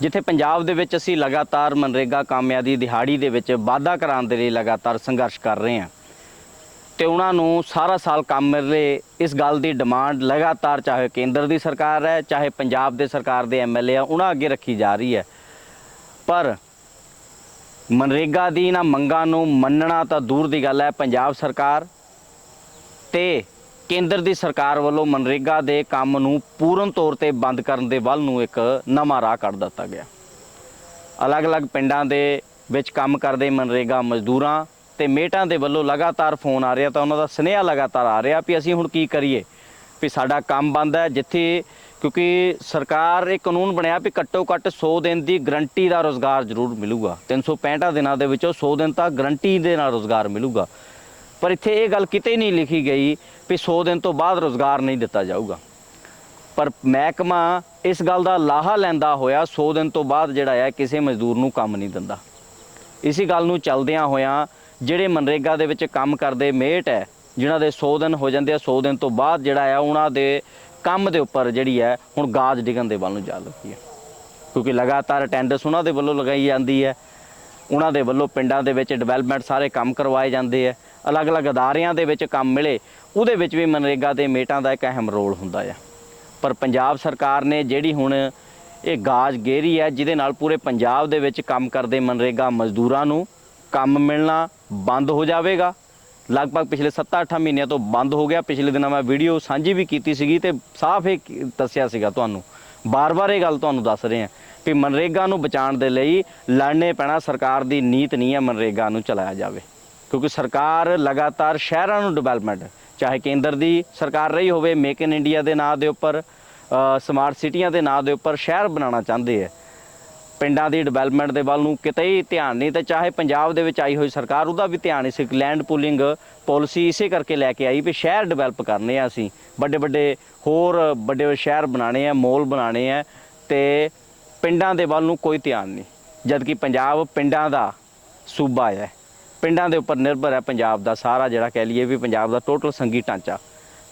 ਜਿੱਥੇ ਪੰਜਾਬ ਦੇ ਵਿੱਚ ਅਸੀਂ ਲਗਾਤਾਰ ਮਨਰੇਗਾ ਕਾਮਿਆਂ ਦੀ ਦਿਹਾੜੀ ਦੇ ਵਿੱਚ ਵਾਧਾ ਕਰਾਉਣ ਦੇ ਲਈ ਲਗਾਤਾਰ ਸੰਘਰਸ਼ ਕਰ ਰਹੇ ਹਾਂ। ਤੇ ਉਹਨਾਂ ਨੂੰ ਸਾਰਾ ਸਾਲ ਕੰਮ ਮਿਲ ਰਹੇ ਇਸ ਗੱਲ ਦੀ ਡਿਮਾਂਡ ਲਗਾਤਾਰ ਚਾਹੇ ਕੇਂਦਰ ਦੀ ਸਰਕਾਰ ਹੈ, ਚਾਹੇ ਪੰਜਾਬ ਦੇ ਸਰਕਾਰ ਦੇ ਐਮਐਲਏ ਆ, ਉਹਨਾਂ ਅੱਗੇ ਰੱਖੀ ਜਾ ਰਹੀ ਹੈ। ਪਰ ਮਨਰੇਗਾ ਦੀ ਨਾ ਮੰਗਾਂ ਨੂੰ ਮੰਨਣਾ ਤਾਂ ਦੂਰ ਦੀ ਗੱਲ ਹੈ, ਪੰਜਾਬ ਸਰਕਾਰ ਤੇ ਕੇਂਦਰ ਦੀ ਸਰਕਾਰ ਵੱਲੋਂ ਮਨਰੇਗਾ ਦੇ ਕੰਮ ਨੂੰ ਪੂਰਨ ਤੌਰ ਤੇ ਬੰਦ ਕਰਨ ਦੇ ਵੱਲ ਨੂੰ ਇੱਕ ਨਵਾਂ ਰਾਹ ਕੱਢ ਦਿੱਤਾ ਗਿਆ। ਅਲੱਗ-ਅਲੱਗ ਪਿੰਡਾਂ ਦੇ ਵਿੱਚ ਕੰਮ ਕਰਦੇ ਮਨਰੇਗਾ ਮਜ਼ਦੂਰਾਂ ਤੇ ਮੇਟਾਂ ਦੇ ਵੱਲੋਂ ਲਗਾਤਾਰ ਫੋਨ ਆ ਰਿਹਾ ਤਾਂ ਉਹਨਾਂ ਦਾ ਸੁਨੇਹਾ ਲਗਾਤਾਰ ਆ ਰਿਹਾ ਵੀ ਅਸੀਂ ਹੁਣ ਕੀ ਕਰੀਏ? ਵੀ ਸਾਡਾ ਕੰਮ ਬੰਦ ਹੈ ਜਿੱਥੇ ਕਿਉਂਕਿ ਸਰਕਾਰ ਇਹ ਕਾਨੂੰਨ ਬਣਿਆ ਵੀ ਘੱਟੋ ਘੱਟ 100 ਦਿਨ ਦੀ ਗਰੰਟੀ ਦਾ ਰੋਜ਼ਗਾਰ ਜ਼ਰੂਰ ਮਿਲੂਗਾ। 365 ਦਿਨਾਂ ਦੇ ਵਿੱਚੋਂ 100 ਦਿਨ ਤਾਂ ਗਰੰਟੀ ਦੇ ਨਾਲ ਰੋਜ਼ਗਾਰ ਮਿਲੂਗਾ। ਪਰ ਇੱਥੇ ਇਹ ਗੱਲ ਕਿਤੇ ਨਹੀਂ ਲਿਖੀ ਗਈ ਵੀ 100 ਦਿਨ ਤੋਂ ਬਾਅਦ ਰੋਜ਼ਗਾਰ ਨਹੀਂ ਦਿੱਤਾ ਜਾਊਗਾ। ਪਰ ਮਹਿਕਮਾ ਇਸ ਗੱਲ ਦਾ ਲਾਹਾ ਲੈਂਦਾ ਹੋਇਆ 100 ਦਿਨ ਤੋਂ ਬਾਅਦ ਜਿਹੜਾ ਹੈ ਕਿਸੇ ਮਜ਼ਦੂਰ ਨੂੰ ਕੰਮ ਨਹੀਂ ਦਿੰਦਾ। ਇਸੇ ਗੱਲ ਨੂੰ ਚੱਲਦਿਆਂ ਹੋਇਆਂ ਜਿਹੜੇ ਮਨਰੇਗਾ ਦੇ ਵਿੱਚ ਕੰਮ ਕਰਦੇ ਮੇਟ ਹੈ, ਜਿਨ੍ਹਾਂ ਦੇ 100 ਦਿਨ ਹੋ ਜਾਂਦੇ ਆ 100 ਦਿਨ ਤੋਂ ਬਾਅਦ ਜਿਹੜਾ ਹੈ ਉਹਨਾਂ ਦੇ ਕੰਮ ਦੇ ਉੱਪਰ ਜਿਹੜੀ ਹੈ ਹੁਣ ਗਾਜ ਡਿੱਗਣ ਦੇ ਵੱਲ ਨੂੰ ਜਾ ਲੱਗੀ ਹੈ। ਕਿਉਂਕਿ ਲਗਾਤਾਰ ਅਟੈਂਡੈਂਸ ਉਹਨਾਂ ਦੇ ਵੱਲੋਂ ਲਗਾਈ ਜਾਂਦੀ ਹੈ ਉਹਨਾਂ ਦੇ ਵੱਲੋਂ ਪਿੰਡਾਂ ਦੇ ਵਿੱਚ ਡਿਵੈਲਪਮੈਂਟ ਸਾਰੇ ਕੰਮ ਕਰਵਾਏ ਜਾਂਦੇ ਆ। ਅਲੱਗ-ਅਲੱਗ ਅਦਾਰਿਆਂ ਦੇ ਵਿੱਚ ਕੰਮ ਮਿਲੇ, ਉਹਦੇ ਵਿੱਚ ਵੀ ਮਨਰੇਗਾ ਦੇ ਮੇਟਾਂ ਦਾ ਇੱਕ ਅਹਿਮ ਰੋਲ ਹੁੰਦਾ ਆ। ਪਰ ਪੰਜਾਬ ਸਰਕਾਰ ਨੇ ਜਿਹੜੀ ਹੁਣ ਇਹ ਗਾਜ ਗੇਰੀ ਹੈ ਜਿਹਦੇ ਨਾਲ ਪੂਰੇ ਪੰਜਾਬ ਦੇ ਵਿੱਚ ਕੰਮ ਕਰਦੇ ਮਨਰੇਗਾ ਮਜ਼ਦੂਰਾਂ ਨੂੰ ਕੰਮ ਮਿਲਣਾ ਬੰਦ ਹੋ ਜਾਵੇਗਾ। ਲਗਭਗ ਪਿਛਲੇ 7-8 ਮਹੀਨਿਆਂ ਤੋਂ ਬੰਦ ਹੋ ਗਿਆ। ਪਿਛਲੇ ਦਿਨਾਂ ਮੈਂ ਵੀਡੀਓ ਸਾਂਝੀ ਵੀ ਕੀਤੀ ਸੀਗੀ ਤੇ ਸਾਫ਼ ਇਹ ਦੱਸਿਆ ਸੀਗਾ ਤੁਹਾਨੂੰ। ਬਾਰ-ਬਾਰ ਇਹ ਗੱਲ ਤੁਹਾਨੂੰ ਦੱਸ ਰਹੇ। ਹਾਂ ਕਿ ਮਨਰੇਗਾ ਨੂੰ ਬਚਾਉਣ ਦੇ ਲਈ ਲੜਨੇ ਪੈਣਾ ਸਰਕਾਰ ਦੀ ਨੀਤ ਨਹੀਂ ਹੈ ਮਨਰੇਗਾ ਨੂੰ ਚਲਾਇਆ ਜਾਵੇ। ਕਿਉਂਕਿ ਸਰਕਾਰ ਲਗਾਤਾਰ ਸ਼ਹਿਰਾਂ ਨੂੰ ਡਿਵੈਲਪਮੈਂਟ ਚਾਹੇ ਕੇਂਦਰ ਦੀ ਸਰਕਾਰ ਰਹੀ ਹੋਵੇ ਮੇਕ ਇਨ ਇੰਡੀਆ ਦੇ ਨਾਂ ਦੇ ਉੱਪਰ ਸਮਾਰਟ ਸਿਟੀਆਂ ਦੇ ਨਾਂ ਦੇ ਉੱਪਰ ਸ਼ਹਿਰ ਬਣਾਉਣਾ ਚਾਹੁੰਦੇ ਹੈ। ਪਿੰਡਾਂ ਦੀ ਡਿਵੈਲਪਮੈਂਟ ਦੇ ਵੱਲ ਨੂੰ ਕਿਤੇ ਹੀ ਧਿਆਨ ਨਹੀਂ ਤੇ ਚਾਹੇ ਪੰਜਾਬ ਦੇ ਵਿੱਚ ਆਈ ਹੋਈ ਸਰਕਾਰ, ਉਹਦਾ ਵੀ ਧਿਆਨ ਇਸ ਲੈਂਡ ਪੂਲਿੰਗ ਪਾਲਿਸੀ ਇਸੇ ਕਰਕੇ ਲੈ ਕੇ ਆਈ ਵੀ ਸ਼ਹਿਰ ਡਿਵੈਲਪ ਕਰਨੇ ਆ ਅਸੀਂ। ਵੱਡੇ ਵੱਡੇ ਹੋਰ ਵੱਡੇ ਸ਼ਹਿਰ ਬਣਾਣੇ ਆ ਮੋਲ ਬਣਾਣੇ ਆ ਤੇ ਪਿੰਡਾਂ ਦੇ ਵੱਲ ਨੂੰ ਕੋਈ ਧਿਆਨ ਨਹੀਂ ਜਦ ਕਿ ਪੰਜਾਬ ਪਿੰਡਾਂ ਦਾ ਸੂਬਾ ਹੈ। ਪਿੰਡਾਂ ਦੇ ਉੱਪਰ ਨਿਰਭਰ ਹੈ ਪੰਜਾਬ ਦਾ ਸਾਰਾ ਜਿਹੜਾ ਕਹਿ ਲਈਏ ਵੀ ਪੰਜਾਬ ਦਾ ਟੋਟਲ ਸੰਗੀ ਢਾਂਚਾ।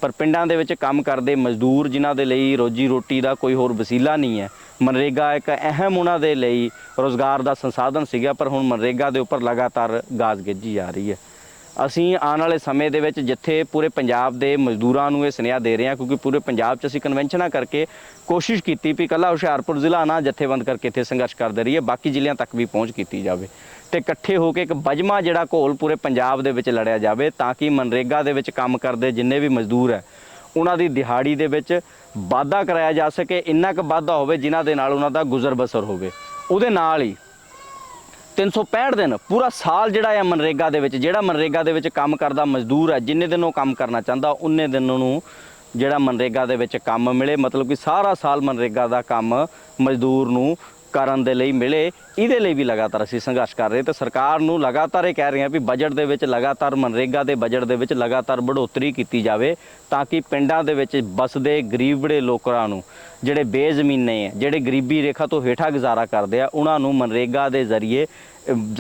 ਪਰ ਪਿੰਡਾਂ ਦੇ ਵਿੱਚ ਕੰਮ ਕਰਦੇ ਮਜ਼ਦੂਰ ਜਿਨ੍ਹਾਂ ਦੇ ਲਈ ਰੋਜੀ ਰੋਟੀ ਦਾ ਕੋਈ ਹੋਰ ਵਸੀਲਾ ਨਹੀਂ ਹੈ। ਮਨਰੇਗਾ ਇੱਕ ਅਹਿਮ ਉਹਨਾਂ ਦੇ ਲਈ ਰੋਜ਼ਗਾਰ ਦਾ ਸੰਸਾਧਨ ਸੀਗਾ, ਪਰ ਹੁਣ ਮਨਰੇਗਾ ਦੇ ਉੱਪਰ ਲਗਾਤਾਰ ਗਾਜ਼ ਗਿੱਜੀ ਜਾ ਰਹੀ ਹੈ। ਅਸੀਂ ਆਉਣ ਵਾਲੇ ਸਮੇਂ ਦੇ ਵਿੱਚ ਜਿੱਥੇ ਪੂਰੇ ਪੰਜਾਬ ਦੇ ਮਜ਼ਦੂਰਾਂ ਨੂੰ ਇਹ ਸੁਨੇਹਾ ਦੇ ਰਹੇ ਹਾਂ, ਕਿਉਂਕਿ ਪੂਰੇ ਪੰਜਾਬ 'ਚ ਅਸੀਂ ਕਨਵੈਨਸ਼ਨਾਂ ਕਰਕੇ ਕੋਸ਼ਿਸ਼ ਕੀਤੀ ਵੀ ਕੱਲਾ ਹੁਸ਼ਿਆਰਪੁਰ ਜ਼ਿਲ੍ਹਾ ਨਾ ਜਥੇਬੰਦ ਕਰਕੇ ਇੱਥੇ ਸੰਘਰਸ਼ ਕਰਦੇ ਰਹੀਏ, ਬਾਕੀ ਜ਼ਿਲ੍ਹਿਆਂ ਤੱਕ ਵੀ ਪਹੁੰਚ ਕੀਤੀ ਜਾਵੇ। ਤੇ ਇਕੱਠੇ ਹੋ ਕੇ ਇੱਕ ਬਜਮਾ ਜਿਹੜਾ ਘੋਲ ਪੂਰੇ ਪੰਜਾਬ ਦੇ ਵਿੱਚ ਲੜਿਆ ਜਾਵੇ, ਤਾਂ ਕਿ ਮਨਰੇਗਾ ਦੇ ਵਿੱਚ ਕੰਮ ਕਰਦੇ ਜਿੰਨੇ ਵੀ ਮਜ਼ਦੂਰ ਹੈ, ਉਹਨਾਂ ਦੀ ਦਿਹਾੜੀ ਦੇ ਵਿੱਚ ਵਾਧਾ ਕਰਾਇਆ ਜਾ ਸਕੇ, ਇੰਨਾ ਕੁ ਵਾਧਾ ਹੋਵੇ ਜਿਨ੍ਹਾਂ ਦੇ ਨਾਲ ਉਹਨਾਂ ਦਾ ਗੁਜ਼ਰ ਬਸਰ ਹੋਵੇ। ਉਹਦੇ ਨਾਲ ਹੀ 365 ਦਿਨ, ਪੂਰਾ ਸਾਲ ਜਿਹੜਾ ਹੈ ਮਨਰੇਗਾ ਦੇ ਵਿੱਚ, ਜਿਹੜਾ ਮਨਰੇਗਾ ਦੇ ਵਿੱਚ ਕੰਮ ਕਰਦਾ, ਮਜ਼ਦੂਰ ਹੈ, ਜਿੰਨੇ ਦਿਨ ਉਹ ਕੰਮ ਕਰਨਾ ਚਾਹੁੰਦਾ, ਉਨੇ ਦਿਨ ਉਹਨੂੰ ਜਿਹੜਾ ਮਨਰੇਗਾ ਦੇ ਵਿੱਚ ਕੰਮ ਮਿਲੇ। ਮਤਲਬ ਕਿ ਸਾਰਾ ਸਾਲ ਮਨਰੇਗਾ ਦਾ ਕੰਮ ਮਜ਼ਦੂਰ ਨੂੰ ਕਰਨ ਦੇ ਲਈ ਮਿਲੇ, ਇਹਦੇ ਲਈ ਵੀ ਲਗਾਤਾਰ ਅਸੀਂ ਸੰਘਰਸ਼ ਕਰ ਰਹੇ ਤੇ ਸਰਕਾਰ ਨੂੰ ਲਗਾਤਾਰ ਇਹ ਕਹਿ ਰਹੇ ਹਾਂ ਵੀ ਬਜਟ ਦੇ ਵਿੱਚ ਲਗਾਤਾਰ ਮਨਰੇਗਾ ਦੇ ਬਜਟ ਦੇ ਵਿੱਚ ਲਗਾਤਾਰ ਬੜੋਤਰੀ ਕੀਤੀ ਜਾਵੇ ਤਾਂ ਕਿ ਪਿੰਡਾਂ ਦੇ ਵਿੱਚ ਬਸਦੇ ਗਰੀਬੜੇ ਲੋਕਾਂ ਨੂੰ, ਜਿਹੜੇ ਬੇਜ਼ਮੀਨੇ ਹੈ ਜਿਹੜੇ ਗਰੀਬੀ ਰੇਖਾ ਤੋਂ ਹੇਠਾਂ ਗੁਜ਼ਾਰਾ ਕਰਦੇ ਆ, ਉਹਨਾਂ ਨੂੰ ਮਨਰੇਗਾ ਦੇ ਜ਼ਰੀਏ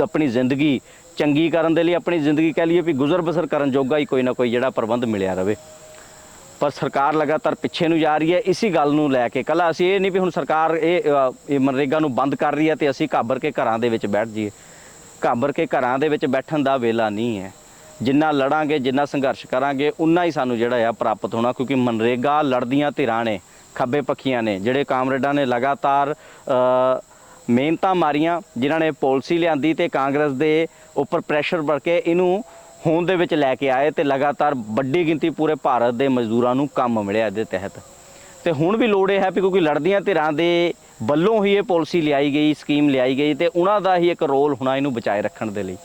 ਆਪਣੀ ਜ਼ਿੰਦਗੀ ਚੰਗੀ ਕਰਨ ਦੇ ਲਈ, ਆਪਣੀ ਜ਼ਿੰਦਗੀ ਕਹਿ ਲਈਏ ਵੀ ਗੁਜ਼ਰ ਬਸਰ ਕਰਨ ਜੋਗਾ ਹੀ ਕੋਈ ਨਾ ਕੋਈ ਜਿਹੜਾ ਪ੍ਰਬੰਧ ਮਿਲਿਆ ਰਵੇ। ਪਰ ਸਰਕਾਰ ਲਗਾਤਾਰ ਪਿੱਛੇ ਨੂੰ ਜਾ ਰਹੀ ਹੈ, ਇਸੇ ਗੱਲ ਨੂੰ ਲੈ ਕੇ। ਕੱਲਾ ਅਸੀਂ ਇਹ ਨਹੀਂ ਵੀ ਹੁਣ ਸਰਕਾਰ ਇਹ ਮਨਰੇਗਾ ਨੂੰ ਬੰਦ ਕਰ ਰਹੀ ਹੈ ਤੇ ਅਸੀਂ ਘਾਬਰ ਕੇ ਘਰਾਂ ਦੇ ਵਿੱਚ ਬੈਠ ਜਾਈਏ। ਘਾਬਰ ਕੇ ਘਰਾਂ ਦੇ ਵਿੱਚ ਬੈਠਣ ਦਾ ਵੇਲਾ ਨਹੀਂ ਹੈ। ਜਿੰਨਾ ਲੜਾਂਗੇ, ਜਿੰਨਾ ਸੰਘਰਸ਼ ਕਰਾਂਗੇ, ਉਨਾ ਹੀ ਸਾਨੂੰ ਜਿਹੜਾ ਆ ਪ੍ਰਾਪਤ ਹੋਣਾ, ਕਿਉਂਕਿ ਮਨਰੇਗਾ ਲੜਦੀਆਂ ਧਿਰਾਂ ਨੇ, ਖੱਬੇ ਪੱਖੀਆਂ ਨੇ, ਜਿਹੜੇ ਕਾਮਰੇਡਾਂ ਨੇ ਲਗਾਤਾਰ ਮਿਹਨਤਾਂ ਮਾਰੀਆਂ, ਜਿਨ੍ਹਾਂ ਨੇ ਪਾਲਿਸੀ ਲਿਆਂਦੀ ਤੇ ਕਾਂਗਰਸ ਦੇ ਉੱਪਰ ਪ੍ਰੈਸ਼ਰ ਬਣ ਕੇ ਇਹਨੂੰ ਹੋਂਦ ਦੇ ਵਿੱਚ ਲੈ ਕੇ ਆਏ ਤੇ ਲਗਾਤਾਰ ਵੱਡੀ ਗਿਣਤੀ ਪੂਰੇ ਭਾਰਤ ਦੇ ਮਜ਼ਦੂਰਾਂ ਨੂੰ ਕੰਮ ਮਿਲਿਆ ਇਹਦੇ ਤਹਿਤ। ਤੇ ਹੁਣ ਵੀ ਲੋੜ ਇਹ ਹੈ ਵੀ ਕਿਉਂਕਿ ਲੜਦੀਆਂ ਧਿਰਾਂ ਦੇ ਵੱਲੋਂ ਹੀ ਇਹ ਪਾਲਿਸੀ ਲਿਆਈ ਗਈ, ਸਕੀਮ ਲਿਆਈ ਗਈ ਤੇ ਉਹਨਾਂ ਦਾ ਹੀ ਇੱਕ ਰੋਲ ਹੋਣਾ ਇਹਨੂੰ ਬਚਾਏ ਰੱਖਣ ਦੇ ਲਈ।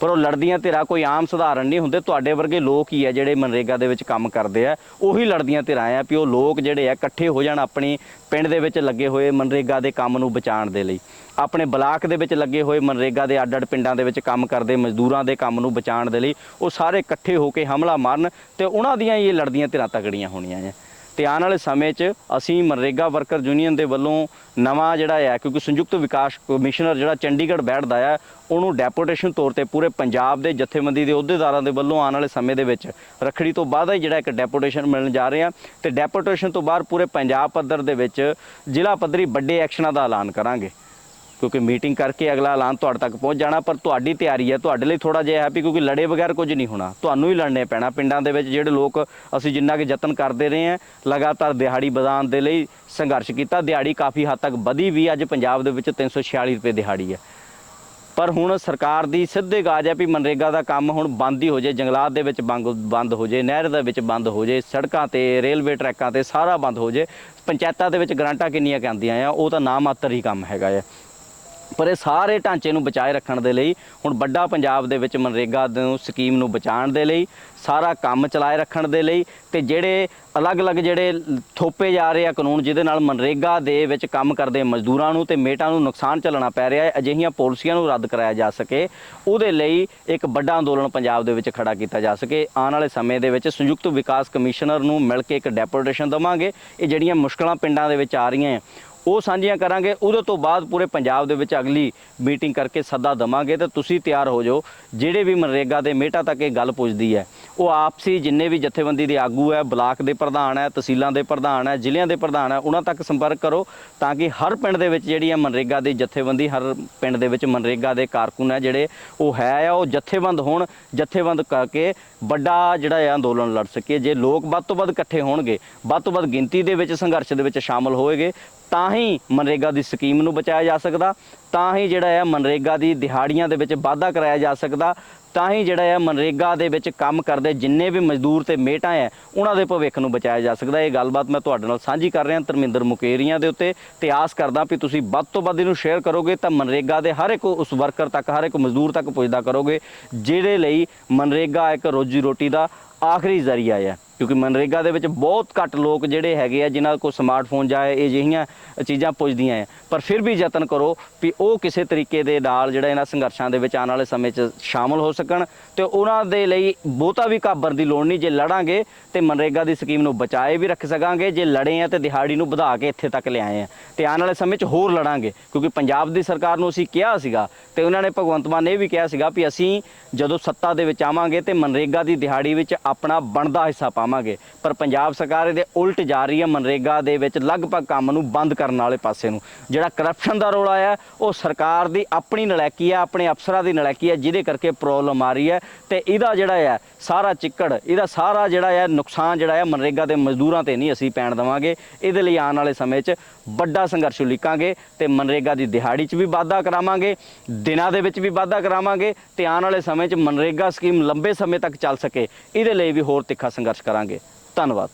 ਪਰ ਉਹ ਲੜਦੀਆਂ ਧਿਰਾਂ ਕੋਈ ਆਮ ਸਧਾਰਨ ਨਹੀਂ ਹੁੰਦੇ। ਤੁਹਾਡੇ ਵਰਗੇ ਲੋਕ ਹੀ ਆ ਜਿਹੜੇ ਮਨਰੇਗਾ ਦੇ ਵਿੱਚ ਕੰਮ ਕਰਦੇ ਆ। ਉਹੀ ਲੜਦੀਆਂ ਧਿਰਾਂ ਆ ਵੀ ਉਹ ਲੋਕ ਜਿਹੜੇ ਆ ਇਕੱਠੇ ਹੋ ਜਾਣ ਆਪਣੀ ਪਿੰਡ ਦੇ ਵਿੱਚ ਲੱਗੇ ਹੋਏ ਮਨਰੇਗਾ ਦੇ ਕੰਮ ਨੂੰ ਬਚਾਉਣ ਦੇ ਲਈ। ਆਪਣੇ ਬਲਾਕ ਦੇ ਵਿੱਚ ਲੱਗੇ ਹੋਏ ਮਨਰੇਗਾ ਦੇ ਅੱਡ-ਅੱਡ ਪਿੰਡਾਂ ਦੇ ਵਿੱਚ ਕੰਮ ਕਰਦੇ, ਮਜ਼ਦੂਰਾਂ ਦੇ ਕੰਮ ਨੂੰ ਬਚਾਉਣ ਦੇ ਲਈ ਉਹ ਸਾਰੇ ਇਕੱਠੇ ਹੋ ਕੇ ਹਮਲਾ ਮਾਰਨ ਤੇ ਉਹਨਾਂ ਦੀਆਂ ਹੀ ਇਹ ਲੜਦੀਆਂ ਧਿਰਾਂ ਤਗੜੀਆਂ ਹੋਣੀਆਂ ਆ। ਤੇ ਆਉਣ ਵਾਲੇ ਸਮੇਂ 'ਚ ਅਸੀਂ ਮਨਰੇਗਾ ਵਰਕਰ ਯੂਨੀਅਨ ਦੇ ਵੱਲੋਂ ਨਵਾਂ ਜਿਹੜਾ ਹੈ ਕਿਉਂਕਿ ਸੰਯੁਕਤ ਵਿਕਾਸ ਕਮਿਸ਼ਨਰ ਜਿਹੜਾ ਚੰਡੀਗੜ੍ਹ ਬੈਠਦਾ ਹੈ ਉਹਨੂੰ ਡੈਪੂਟੇਸ਼ਨ ਤੌਰ ਤੇ ਪੂਰੇ ਪੰਜਾਬ ਦੇ ਜਥੇਬੰਦੀ ਦੇ ਅਹੁਦੇਦਾਰਾਂ ਦੇ ਵੱਲੋਂ ਆਉਣ ਵਾਲੇ ਸਮੇਂ ਦੇ ਵਿੱਚ ਰੱਖੜੀ ਤੋਂ ਬਾਅਦ ਹੀ ਜਿਹੜਾ ਇੱਕ ਡੈਪੂਟੇਸ਼ਨ ਮਿਲਣ ਜਾ ਰਹੇ। ਆ ਤੇ ਡੈਪੂਟੇਸ਼ਨ ਤੋਂ ਬਾਅਦ ਪੂਰੇ ਪੰਜਾਬ ਪੱਧਰ ਦੇ ਵਿੱਚ ਜ਼ਿਲ੍ਹਾ ਪੱਧਰੀ ਵੱਡੇ ਐਕਸ਼ਨਾਂ ਦਾ ਐਲਾਨ ਕਰਾਂਗੇ। ਕਿਉਂਕਿ ਮੀਟਿੰਗ ਕਰਕੇ ਅਗਲਾ ਐਲਾਨ ਤੁਹਾਡੇ ਤੱਕ ਪਹੁੰਚ ਜਾਣਾ, ਪਰ ਤੁਹਾਡੀ ਤਿਆਰੀ ਹੈ, ਤੁਹਾਡੇ ਲਈ ਥੋੜਾ ਜਿਹਾ ਹੈ ਵੀ ਕਿਉਂਕਿ ਲੜੇ ਬਗੈਰ ਕੁਝ ਨਹੀਂ ਹੋਣਾ। ਤੁਹਾਨੂੰ ਹੀ ਲੜਨੇ ਪੈਣਾ, ਪਿੰਡਾਂ ਦੇ ਵਿੱਚ ਜਿਹੜੇ ਲੋਕ ਅਸੀਂ ਜਿੰਨਾ ਕਿ ਯਤਨ ਕਰਦੇ ਰਹੇ ਹਾਂ, ਲਗਾਤਾਰ ਦਿਹਾੜੀ ਵਧਾਉਣ ਦੇ ਲਈ ਸੰਘਰਸ਼ ਕੀਤਾ। ਦਿਹਾੜੀ ਕਾਫੀ ਹੱਦ ਤੱਕ ਵਧੀ ਵੀ ਅੱਜ ਪੰਜਾਬ ਦੇ ਵਿੱਚ 346 ਰੁਪਏ ਦਿਹਾੜੀ ਹੈ। ਪਰ ਹੁਣ ਸਰਕਾਰ ਦੀ ਸਿੱਧੇ ਗਾਜ ਹੈ ਵੀ ਮਨਰੇਗਾ ਦਾ ਕੰਮ ਹੁਣ ਬੰਦ ਹੀ ਹੋ ਜੇ ਜੰਗਲਾਤ ਦੇ ਵਿੱਚ ਬੰਗ- ਬੰਦ ਹੋ ਜੇ ਨਹਿਰ ਦੇ ਵਿੱਚ ਬੰਦ ਹੋ ਜੇ ਸੜਕਾਂ ਤੇ, ਰੇਲਵੇ ਟਰੈਕਾਂ ਤੇ ਸਾਰਾ ਬੰਦ ਹੋ ਜੇ ਪੰਚਾਇਤਾਂ ਦੇ ਵਿੱਚ ਗ੍ਰਾਂਟਾਂ ਕਿੰਨੀਆਂ ਕਹਿੰਦੀਆਂ ਆ, ਉਹ ਤਾਂ ਨਾ ਮਾਤਰ ਹੀ ਕੰਮ ਹੈਗਾ ਹੈ ਪਰ ਇਹ ਸਾਰੇ ਢਾਂਚੇ ਨੂੰ ਬਚਾਏ ਰੱਖਣ ਦੇ ਲਈ, ਹੁਣ ਵੱਡਾ ਪੰਜਾਬ ਦੇ ਵਿੱਚ ਮਨਰੇਗਾ ਨੂੰ ਸਕੀਮ ਨੂੰ ਬਚਾਉਣ ਦੇ ਲਈ, ਸਾਰਾ ਕੰਮ ਚਲਾਏ ਰੱਖਣ ਦੇ ਲਈ ਤੇ ਜਿਹੜੇ ਅਲੱਗ-ਅਲੱਗ ਜਿਹੜੇ ਥੋਪੇ ਜਾ ਰਹੇ ਆ ਕਾਨੂੰਨ ਜਿਹਦੇ ਨਾਲ ਮਨਰੇਗਾ ਦੇ ਵਿੱਚ ਕੰਮ ਕਰਦੇ ਮਜ਼ਦੂਰਾਂ ਨੂੰ ਤੇ ਮੇਟਾਂ ਨੂੰ ਨੁਕਸਾਨ ਝੱਲਣਾ ਪੈ ਰਿਹਾ ਹੈ, ਅਜਿਹੀਆਂ ਪਾਲਿਸੀਆਂ ਨੂੰ ਰੱਦ ਕਰਾਇਆ ਜਾ ਸਕੇ, ਉਹਦੇ ਲਈ ਇੱਕ ਵੱਡਾ ਅੰਦੋਲਨ ਪੰਜਾਬ ਦੇ ਵਿੱਚ ਖੜਾ ਕੀਤਾ ਜਾ ਸਕੇ। ਆਉਣ ਵਾਲੇ ਸਮੇਂ ਦੇ ਵਿੱਚ ਸੰਯੁਕਤ ਵਿਕਾਸ ਕਮਿਸ਼ਨਰ ਨੂੰ ਮਿਲ ਕੇ ਇੱਕ ਡੈਪੂਟੇਸ਼ਨ ਦਵਾਂਗੇ। ਇਹ ਜਿਹੜੀਆਂ ਮੁਸ਼ਕਲਾਂ ਪਿੰਡਾਂ ਦੇ ਵਿੱਚ ਆ ਰਹੀਆਂ ਉਹ ਸਾਂਝੀਆਂ ਕਰਾਂਗੇ। ਉਹਦੇ ਤੋਂ ਬਾਅਦ ਪੂਰੇ ਪੰਜਾਬ ਦੇ ਵਿੱਚ ਅਗਲੀ ਮੀਟਿੰਗ ਕਰਕੇ ਸੱਦਾ ਦਵਾਂਗੇ ਤੇ ਤੁਸੀਂ ਤਿਆਰ ਹੋ ਜਾਓ। ਜਿਹੜੇ ਵੀ ਮਨਰੇਗਾ ਦੇ ਮੇਟਾ ਤੱਕ ਇਹ ਗੱਲ ਪੁੱਜਦੀ ਹੈ। ਉਹ ਆਪਸੀ ਜਿੰਨੇ ਵੀ ਜਥੇਬੰਦੀ ਦੇ ਆਗੂ ਹੈ, ਬਲਾਕ ਦੇ ਪ੍ਰਧਾਨ ਹੈ, ਤਹਿਸੀਲਾਂ ਦੇ ਪ੍ਰਧਾਨ ਹੈ, ਜ਼ਿਲ੍ਹਿਆਂ ਦੇ ਪ੍ਰਧਾਨ ਹੈ, ਉਹਨਾਂ ਤੱਕ ਸੰਪਰਕ ਕਰੋ ਤਾਂ ਕਿ ਹਰ ਪਿੰਡ ਦੇ ਵਿੱਚ ਜਿਹੜੀ ਹੈ ਮਨਰੇਗਾ ਦੀ ਜਥੇਬੰਦੀ, ਹਰ ਪਿੰਡ ਦੇ ਵਿੱਚ ਮਨਰੇਗਾ ਦੇ ਕਾਰਕੁਨ ਹੈ ਜਿਹੜੇ, ਉਹ ਹੈ ਆ, ਉਹ ਜਥੇਬੰਦ ਹੋਣ, ਜਥੇਬੰਦ ਕਰਕੇ ਵੱਡਾ ਜਿਹੜਾ ਹੈ ਅੰਦੋਲਨ ਲੜ ਸਕੀਏ। ਜੇ ਲੋਕ ਵੱਧ ਤੋਂ ਵੱਧ ਇਕੱਠੇ ਹੋਣਗੇ, ਵੱਧ ਤੋਂ ਵੱਧ ਗਿਣਤੀ ਦੇ ਵਿੱਚ ਸੰਘਰਸ਼ ਦੇ ਵਿੱਚ ਸ਼ਾਮਲ ਹੋਏਗੇ, ਤਾਂ ਤਾਂ ਹੀ ਮਨਰੇਗਾ ਦੀ ਸਕੀਮ ਨੂੰ ਬਚਾਇਆ ਜਾ ਸਕਦਾ ਤਾਂ ਹੀ ਜਿਹੜਾ ਹੈ ਮਨਰੇਗਾ ਦੀ ਦਿਹਾੜੀਆਂ ਦੇ ਵਿੱਚ ਵਾਧਾ ਕਰਾਇਆ ਜਾ ਸਕਦਾ ਤਾਂ ਹੀ ਜਿਹੜਾ ਹੈ ਮਨਰੇਗਾ ਦੇ ਵਿੱਚ ਕੰਮ ਕਰਦੇ ਜਿੰਨੇ ਵੀ ਮਜ਼ਦੂਰ ਤੇ ਮੇਟਾਂ ਹੈ, ਉਹਨਾਂ ਦੇ ਭਵਿੱਖ ਨੂੰ ਬਚਾਇਆ ਜਾ ਸਕਦਾ। ਇਹ ਗੱਲਬਾਤ ਮੈਂ ਤੁਹਾਡੇ ਨਾਲ ਸਾਂਝੀ ਕਰ ਰਿਹਾ, ਧਰਮਿੰਦਰ ਮੁਕੇਰੀਆਂ ਦੇ ਉੱਤੇ ਤੇ ਆਸ ਕਰਦਾ ਵੀ ਤੁਸੀਂ ਵੱਧ ਤੋਂ ਵੱਧ ਇਹਨੂੰ ਸ਼ੇਅਰ ਕਰੋਗੇ ਤਾਂ ਮਨਰੇਗਾ ਦੇ ਹਰ ਇੱਕ ਉਸ ਵਰਕਰ ਤੱਕ, ਹਰ ਇੱਕ ਮਜ਼ਦੂਰ ਤੱਕ ਪੁੱਜਦਾ ਕਰੋਗੇ ਜਿਹਦੇ ਲਈ ਮਨਰੇਗਾ ਇੱਕ ਰੋਜੀ ਰੋਟੀ ਦਾ ਆਖਰੀ ਜ਼ਰੀਆ ਹੈ। ਕਿਉਂਕਿ ਮਨਰੇਗਾ ਦੇ ਵਿੱਚ ਬਹੁਤ ਘੱਟ ਲੋਕ ਜਿਹੜੇ ਹੈਗੇ ਆ, ਜਿਨ੍ਹਾਂ ਕੋਲ ਸਮਾਰਟਫੋਨ ਜਾਂ ਇਹ ਜਿਹੀਆਂ ਚੀਜ਼ਾਂ ਪੁੱਜਦੀਆਂ ਆ। ਪਰ ਫਿਰ ਵੀ ਯਤਨ ਕਰੋ ਵੀ ਉਹ ਕਿਸੇ ਤਰੀਕੇ ਦੇ ਨਾਲ ਜਿਹੜਾ ਇਹਨਾਂ ਸੰਘਰਸ਼ਾਂ ਦੇ ਵਿੱਚ ਆਉਣ ਵਾਲੇ ਸਮੇਂ 'ਚ ਸ਼ਾਮਲ ਹੋ ਸਕਣ ਤੇ ਉਹਨਾਂ ਦੇ ਲਈ ਬਹੁਤਾ ਵੀ ਘਾਬਰ ਦੀ ਲੋੜ ਨਹੀਂ। ਜੇ ਲੜਾਂਗੇ ਤੇ ਮਨਰੇਗਾ ਦੀ ਸਕੀਮ ਨੂੰ ਬਚਾਏ ਵੀ ਰੱਖ ਸਕਾਂਗੇ। ਜੇ ਲੜੇ ਆ ਤੇ ਦਿਹਾੜੀ ਨੂੰ ਵਧਾ ਕੇ ਇੱਥੇ ਤੱਕ ਲਿਆਏ ਆ। ਤੇ ਆਉਣ ਵਾਲੇ ਸਮੇਂ 'ਚ ਹੋਰ ਲੜਾਂਗੇ, ਕਿਉਂਕਿ ਪੰਜਾਬ ਦੀ ਸਰਕਾਰ ਨੂੰ ਅਸੀਂ ਕਿਹਾ ਸੀਗਾ ਤੇ ਉਹਨਾਂ ਨੇ ਭਗਵੰਤ ਮਾਨ ਨੇ ਇਹ ਵੀ ਕਿਹਾ ਸੀਗਾ ਵੀ ਅਸੀਂ ਜਦੋਂ ਸੱਤਾ ਦੇ ਵਿੱਚ ਆਵਾਂਗੇ ਤੇ ਮਨਰੇਗਾ ਦੀ ਦਿਹਾੜੀ ਵਿੱਚ ਆਪਣਾ ਬਣਦਾ ਹਿੱਸਾ ਪਾਵਾਂਗੇ। ਪਰ ਪੰਜਾਬ ਸਰਕਾਰ ਇਹਦੇ ਉਲਟ ਜਾ ਰਹੀ ਹੈ ਮਨਰੇਗਾ ਦੇ ਵਿੱਚ ਲਗਭਗ ਕੰਮ ਨੂੰ ਬੰਦ ਕਰਨ ਵਾਲੇ ਪਾਸੇ ਨੂੰ। ਜਿਹੜਾ ਕਰਪਸ਼ਨ ਦਾ ਰੋਲਾ ਹੈ ਉਹ ਸਰਕਾਰ ਦੀ ਆਪਣੀ ਨਲਾਇਕੀ ਹੈ ਆਪਣੇ ਅਫਸਰਾਂ ਦੀ ਨਲਾਇਕੀ ਹੈ ਜਿਹਦੇ ਕਰਕੇ ਪ੍ਰੋਬਲਮ ਆ ਰਹੀ ਹੈ। ਤੇ ਇਹਦਾ ਜਿਹੜਾ ਹੈ ਸਾਰਾ ਚਿੱਕੜ, ਇਹਦਾ ਸਾਰਾ ਜਿਹੜਾ ਹੈ ਨੁਕਸਾਨ ਜਿਹੜਾ ਹੈ ਮਨਰੇਗਾ ਦੇ ਮਜ਼ਦੂਰਾਂ ਤੇ ਨਹੀਂ ਅਸੀਂ ਪੈਣ ਦੇਵਾਂਗੇ। ਇਹਦੇ ਲਈ ਆਉਣ ਵਾਲੇ ਸਮੇਂ 'ਚ ਵੱਡਾ ਸੰਘਰਸ਼ ਉਲੀਕਾਂਗੇ ਤੇ ਮਨਰੇਗਾ ਦੀ ਦਿਹਾੜੀ 'ਚ ਵੀ ਵਾਧਾ ਕਰਾਵਾਂਗੇ, ਦਿਨਾਂ ਦੇ ਵਿੱਚ ਵੀ ਵਾਧਾ ਕਰਾਵਾਂਗੇ ਤੇ ਆਉਣ ਵਾਲੇ ਸਮੇਂ 'ਚ ਮਨਰੇਗਾ ਸਕੀਮ ਲੰਬੇ ਸਮੇਂ ਤੱਕ ਚੱਲ ਸਕੇ। ਇਹਦੇ ਲਈ ਵੀ ਹੋਰ ਤਿੱਖਾ ਸੰਘਰਸ਼ ਕਰਾਂਗੇ। ਕਰਾਂਗੇ। ਧੰਨਵਾਦ।